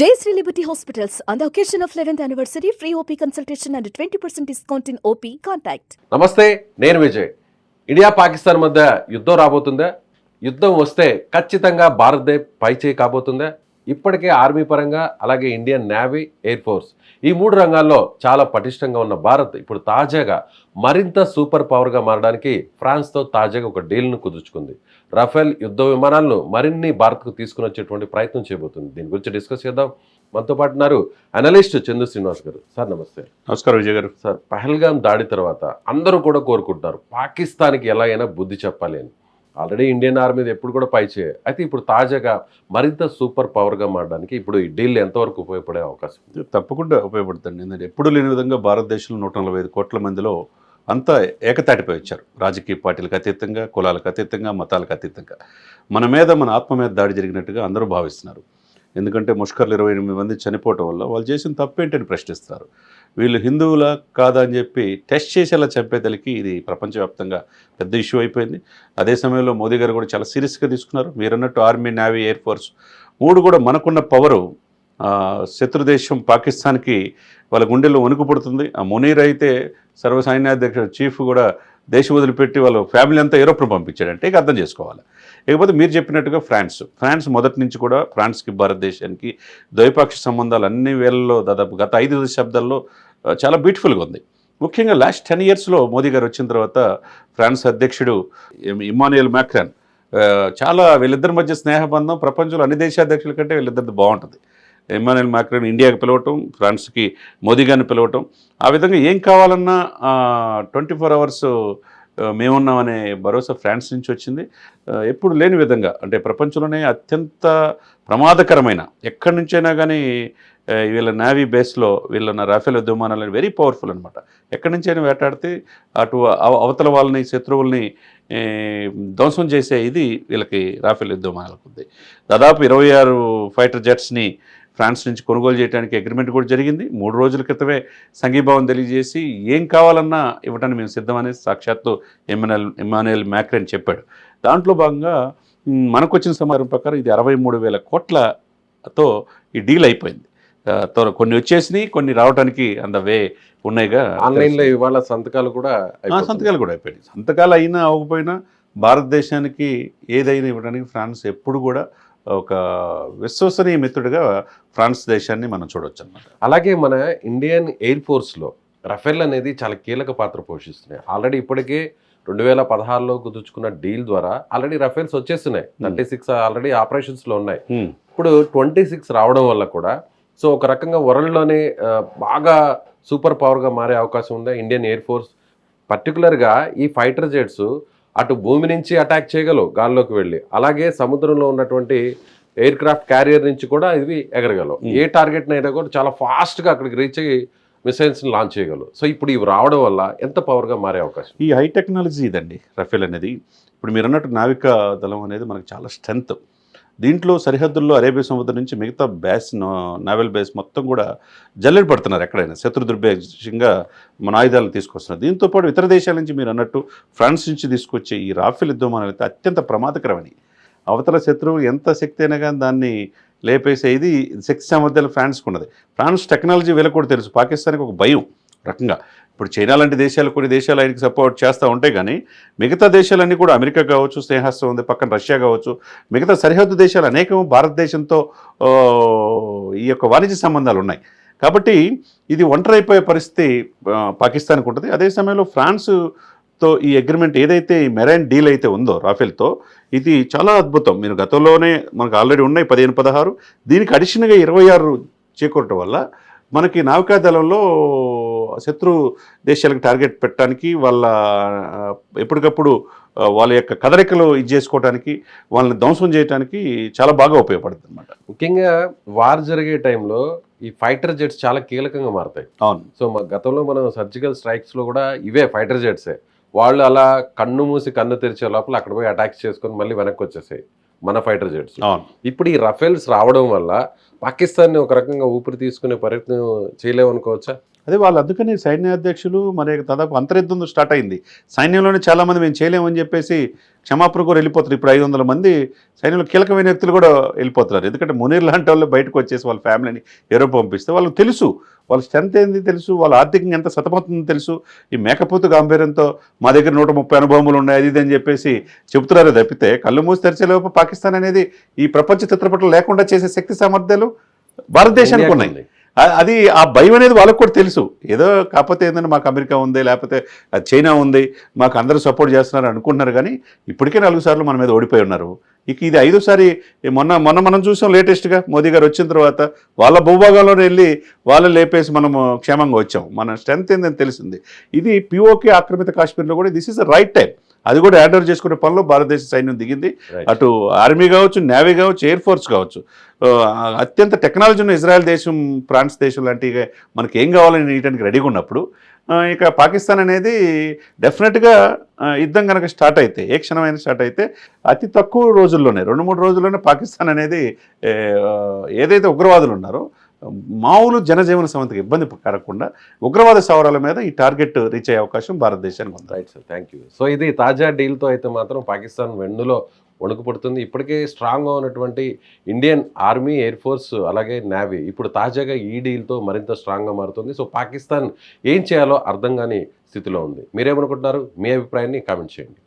Jayashree Liberty Hospitals on the occasion of eleventh anniversary free OP consultation and twenty percent discount in OP contact నమస్తే నేను Vijay. India Pakistan మధ్య యుద్ధం రాబోతుందా? యుద్ధం వస్తే ఖచ్చితంగా భారత్దే పైచేయి కాబోతుందా? ఇప్పటికే ఆర్మీ పరంగా అలాగే ఇండియన్ నేవీ ఎయిర్ ఫోర్స్ ఈ మూడు రంగాల్లో చాలా పటిష్టంగా ఉన్న భారత్ ఇప్పుడు తాజాగా మరింత సూపర్ పవర్గా మారడానికి ఫ్రాన్స్తో తాజాగా ఒక డీల్ను కుదుర్చుకుంది. రఫేల్ యుద్ధ విమానాలను మరిన్ని భారత్కు తీసుకుని వచ్చేటువంటి ప్రయత్నం చేయబోతుంది. దీని గురించి డిస్కస్ చేద్దాం. మనతో పాటు ఉన్నారు అనలిస్ట్ చందు శ్రీనివాస్ గారు. సార్ నమస్తే. నమస్కారం విజయ్ గారు. సార్ పహల్గాం దాడి తర్వాత అందరూ కూడా కోరుకుంటున్నారు. పాకిస్తాన్కి ఎలా అయినా బుద్ధి చెప్పాలి అని ఆల్రెడీ ఇండియన్ ఆర్మీ ఎప్పుడు కూడా పై చేయ అయితే ఇప్పుడు తాజాగా మరింత సూపర్ పవర్గా మారడానికి ఇప్పుడు ఈ డీల్ ఎంతవరకు ఉపయోగపడే అవకాశం? ఉంది తప్పకుండా ఉపయోగపడుతుంది. ఎందుకంటే ఎప్పుడు లేని విధంగా భారతదేశంలో నూట నలభై ఐదు కోట్ల మందిలో అంతా ఏకతాటిపై వచ్చారు. రాజకీయ పార్టీలకు అతీతంగా కులాలకు అతీతంగా మతాలకు అతీతంగా. మన మీద మన ఆత్మ మీద దాడి జరిగినట్టుగా అందరూ భావిస్తున్నారు. ఎందుకంటే ముష్కర్లు ఇరవై ఎనిమిది మంది చనిపోవటం వల్ల వాళ్ళు చేసిన తప్పేంటని ప్రశ్నిస్తారు వీళ్ళు హిందువుల కాదా అని చెప్పి టెస్ట్ చేసేలా చంపేదలికి ఇది ప్రపంచవ్యాప్తంగా పెద్ద ఇష్యూ అయిపోయింది. అదే సమయంలో మోదీ గారు కూడా చాలా సీరియస్గా తీసుకున్నారు. మీరన్నట్టు ఆర్మీ నేవీ ఎయిర్ ఫోర్స్ మూడు కూడా మనకున్న పవరు శత్రుదేశం పాకిస్తాన్కి వాళ్ళ గుండెల్లో వణుకు పుడుతుంది. ఆ మునీర్ అయితే సర్వసైన్యాధ్యక్షుడు చీఫ్ కూడా దేశం వదిలిపెట్టి వాళ్ళ ఫ్యామిలీ అంతా యూరోప్ను పంపించాడంటే ఇక అర్థం చేసుకోవాలి. ఇకపోతే మీరు చెప్పినట్టుగా ఫ్రాన్స్ ఫ్రాన్స్ మొదటి నుంచి కూడా ఫ్రాన్స్కి భారతదేశానికి ద్వైపాక్షిక సంబంధాలు అన్ని వేళల్లో దాదాపు గత ఐదు దశాబ్దాల్లో చాలా బ్యూటిఫుల్గా ఉంది. ముఖ్యంగా లాస్ట్ టెన్ ఇయర్స్లో మోదీ గారు వచ్చిన తర్వాత ఫ్రాన్స్ అధ్యక్షుడు ఇమానుయల్ మ్యాక్రాన్ చాలా వీళ్ళిద్దరి మధ్య స్నేహబంధం ప్రపంచంలో అన్ని దేశాధ్యక్షుల కంటే వీళ్ళిద్దరిది బాగుంటుంది. ఇమానుయల్ మ్యాక్రాన్ ఇండియాకి పిలవటం ఫ్రాన్స్కి మోదీ గారిని పిలవటం. ఆ విధంగా ఏం కావాలన్నా ట్వంటీ ఫోర్ అవర్స్ మేమున్నామనే భరోసా ఫ్రాన్స్ నుంచి వచ్చింది. ఎప్పుడు లేని విధంగా అంటే ప్రపంచంలోనే అత్యంత ప్రమాదకరమైన ఎక్కడి నుంచైనా కానీ వీళ్ళ నావీ బేస్లో వీళ్ళ రాఫెల్ విమానాలు వెరీ పవర్ఫుల్ అనమాట ఎక్కడి నుంచైనా వేటాడితే అటు అవ- అవతల వాళ్ళని శత్రువుల్ని ధ్వంసం చేసే ఇది వీళ్ళకి రాఫెల్ యుద్ధ విమానాలకు ఉంది. దాదాపు ఇరవై ఆరు ఫైటర్ జెట్స్ని ఫ్రాన్స్ నుంచి కొనుగోలు చేయడానికి అగ్రిమెంట్ కూడా జరిగింది. మూడు రోజుల క్రితమే సంఘీభావం తెలియజేసి ఏం కావాలన్నా ఇవ్వడానికి మేము సిద్ధమని సాక్షాత్తు ఎమ్మానుయల్ ఎమ్మానుయల్ మ్యాక్రెన్ చెప్పాడు. దాంట్లో భాగంగా మనకు వచ్చిన సమాచారం ప్రకారం ఇది అరవై మూడు వేల కోట్లతో ఈ డీల్ అయిపోయింది. కొన్ని వచ్చేసినాయి కొన్ని రావడానికి అంద వే ఉన్నాయిగా ఆన్లైన్లో ఇవాళ సంతకాలు కూడా. సంతకాలు కూడా అయిపోయాయి సంతకాలు అయినా అవ్వకపోయినా భారతదేశానికి ఏదైనా ఇవ్వడానికి ఫ్రాన్స్ ఎప్పుడు కూడా ఒక విశ్వసనీయ మిత్రుడిగా ఫ్రాన్స్ దేశాన్ని మనం చూడొచ్చు అనమాట అలాగే మన ఇండియన్ ఎయిర్ ఫోర్స్లో రఫేల్ అనేది చాలా కీలక పాత్ర పోషిస్తున్నాయి. ఆల్రెడీ ఇప్పటికే రెండు వేల పదహారులో కుదుర్చుకున్న డీల్ ద్వారా ఆల్రెడీ రఫేల్స్ వచ్చేస్తున్నాయి. థర్టీ సిక్స్ ఆల్రెడీ ఆపరేషన్స్లో ఉన్నాయి. ఇప్పుడు ట్వంటీ సిక్స్ రావడం వల్ల కూడా సో ఒక రకంగా వరల్డ్లోనే బాగా సూపర్ పవర్గా మారే అవకాశం ఉంది ఇండియన్ ఎయిర్ ఫోర్స్? పర్టికులర్గా ఈ ఫైటర్ జెట్స్ అటు భూమి నుంచి అటాక్ చేయగలవు గాల్లోకి వెళ్ళి. అలాగే సముద్రంలో ఉన్నటువంటి ఎయిర్ క్రాఫ్ట్ క్యారియర్ నుంచి కూడా ఇవి ఎగరగలవు. ఏ టార్గెట్ అయినా కూడా చాలా ఫాస్ట్గా అక్కడికి రీచ్ అయ్యి మిసైల్స్ని లాంచ్ చేయగలవు. సో ఇప్పుడు ఇవి రావడం వల్ల ఎంత పవర్గా మారే అవకాశం? ఈ హై టెక్నాలజీ ఇదండి రఫేల్ అనేది. ఇప్పుడు మీరు అన్నట్టు నావికా దళం అనేది మనకు చాలా స్ట్రెంత్ దీంట్లో సరిహద్దుల్లో అరేబియా సముద్రం నుంచి మిగతా బేస్ నావెల్ బేస్ మొత్తం కూడా జల్లెడ పడుతున్నారు ఎక్కడైనా. శత్రు దుర్భేషంగా మన ఆయుధాలను తీసుకొస్తున్నారు. దీంతో పాటు ఇతర దేశాల నుంచి మీరు అన్నట్టు ఫ్రాన్స్ నుంచి తీసుకొచ్చే ఈ రాఫెల్ యుద్ధమానాలు అయితే అత్యంత ప్రమాదకరమని. అవతల శత్రువు ఎంత శక్తి అయినా కానీ దాన్ని లేపేసేది శక్తి సామర్థ్యాలు ఫ్రాన్స్కి ఉన్నది. ఫ్రాన్స్ టెక్నాలజీ వీళ్ళకి కూడా తెలుసు. పాకిస్తాన్కి ఒక భయం. రకంగా. ఇప్పుడు చైనా లాంటి దేశాలు కొన్ని దేశాలు ఆయనకి సపోర్ట్ చేస్తూ ఉంటాయి కానీ మిగతా దేశాలన్నీ కూడా అమెరికా కావచ్చు స్నేహస్తం ఉంది పక్కన రష్యా కావచ్చు మిగతా సరిహద్దు దేశాలు అనేకం భారతదేశంతో ఈ యొక్క వాణిజ్య సంబంధాలు ఉన్నాయి. కాబట్టి ఇది ఒంటరైపోయే పరిస్థితి పాకిస్తాన్కి ఉంటుంది. అదే సమయంలో ఫ్రాన్స్తో ఈ అగ్రిమెంట్ ఏదైతే ఈ మెరైన్ డీల్ అయితే ఉందో రాఫెల్తో ఇది చాలా అద్భుతం. మీరు గతంలోనే మనకు ఆల్రెడీ ఉన్నాయి పదిహేను పదహారు. దీనికి అడిషనల్గా ఇరవై ఆరు చేకూరటం వల్ల మనకి నావికాదళంలో శత్రు దేశాలకు టార్గెట్ పెట్టడానికి వాళ్ళ ఎప్పటికప్పుడు వాళ్ళ యొక్క కదలికలు ఇది చేసుకోవడానికి వాళ్ళని ధ్వంసం చేయడానికి చాలా బాగా ఉపయోగపడుతుంది అనమాట ముఖ్యంగా వార్ జరిగే టైంలో ఈ ఫైటర్ జెట్స్ చాలా కీలకంగా మారతాయి. అవును. సో మా గతంలో మనం సర్జికల్ స్ట్రైక్స్లో కూడా ఇవే ఫైటర్ జెట్సే. వాళ్ళు అలా కన్ను మూసి కన్ను తెరిచే లోపల అక్కడ పోయి అటాక్స్ చేసుకొని మళ్ళీ వెనక్కి వచ్చేసాయి మన ఫైటర్ జెట్స్. ఇప్పుడు ఈ రఫేల్స్ రావడం వల్ల పాకిస్తాన్ని ఒక రకంగా ఊపిరి తీసుకునే ప్రయత్నం చేయలేమనుకోవచ్చా? అదే వాళ్ళు అందుకని సైన్య అధ్యక్షులు మరి దాదాపు అంతర్యుద్ధం స్టార్ట్ అయింది. సైన్యంలోనే చాలా మంది మేము చేయలేమని చెప్పేసి క్షమాపణ కూడా వెళ్ళిపోతారు. ఇప్పుడు ఐదు వందల మంది సైన్యంలో కీలకమైన వ్యక్తులు కూడా వెళ్ళిపోతున్నారు. ఎందుకంటే మునీర్ లాంటి వాళ్ళు బయటకు వచ్చేసి వాళ్ళ ఫ్యామిలీని యూరోప్ పంపిస్తే వాళ్ళకి తెలుసు. వాళ్ళ స్ట్రెంత్ ఏంది తెలుసు? వాళ్ళ ఆర్థికంగా ఎంత సతమవుతుందో తెలుసు. ఈ మేకపోతు గాంభీర్యంతో మా దగ్గర నూట ముప్పై అనుభవములు ఉన్నాయి. అది ఇది అని చెప్పేసి చెబుతున్నారు. తప్పితే కళ్ళు మూసి తెరిచేలోపు పాకిస్తాన్ అనేది ఈ ప్రపంచ చిత్రపటం లేకుండా చేసే శక్తి సామర్థ్యాలు భారతదేశానికి ఉన్నాయి. అది ఆ భయం అనేది వాళ్ళకు కూడా తెలుసు. ఏదో కాకపోతే ఏంటంటే మాకు అమెరికా ఉంది లేకపోతే అది చైనా ఉంది మాకు అందరూ సపోర్ట్ చేస్తున్నారు అనుకుంటున్నారు కానీ ఇప్పటికే నాలుగు సార్లు మన మీద ఓడిపోయి ఉన్నారు. ఇక ఇది ఐదోసారి మొన్న మొన్న మనం చూసాం లేటెస్ట్గా మోదీ గారు వచ్చిన తర్వాత వాళ్ళ భూభాగంలోనే వెళ్ళి వాళ్ళు లేపేసి మనము క్షేమంగా వచ్చాం. మన స్ట్రెంత్ ఏందని తెలిసింది. ఇది పిఓకే ఆక్రమిత కాశ్మీర్లో కూడా this is the right time అది కూడా హ్యాండ్ ఓవర్ చేసుకునే పనిలో భారతదేశ సైన్యం దిగింది. అటు ఆర్మీ కావచ్చు నేవీ కావచ్చు ఎయిర్ ఫోర్స్ కావచ్చు అత్యంత టెక్నాలజీ ఉన్న ఇజ్రాయెల్ దేశం ఫ్రాన్స్ దేశం లాంటివి మనకి ఏం కావాలని నీయడానికి రెడీగా ఉన్నప్పుడు ఇక పాకిస్తాన్ అనేది డెఫినెట్గా యుద్ధం కనుక స్టార్ట్ అయితే ఏ క్షణమైనా స్టార్ట్ అయితే అతి తక్కువ రోజుల్లోనే రెండు మూడు రోజుల్లోనే పాకిస్తాన్ అనేది ఏదైతే ఉగ్రవాదులు ఉన్నారో మామూలు జనజీవన సమంతికి ఇబ్బంది కలగకుండా ఉగ్రవాద సవరాల మీద ఈ టార్గెట్ రీచ్ అయ్యే అవకాశం భారతదేశానికి ఉంది. Right sir thank you so ఇది తాజా డీల్తో అయితే మాత్రం పాకిస్తాన్ వెన్నులో వణుకు పుడుతుంది ఇప్పటికే స్ట్రాంగ్గా ఉన్నటువంటి ఇండియన్ ఆర్మీ ఎయిర్ ఫోర్స్ అలాగే నేవీ ఇప్పుడు తాజాగా ఈ డీల్తో మరింత స్ట్రాంగ్గా మారుతుంది. సో పాకిస్తాన్ ఏం చేయాలో అర్థం కాని స్థితిలో ఉంది. మీరేమనుకుంటున్నారు? మీ అభిప్రాయాన్ని కామెంట్ చేయండి.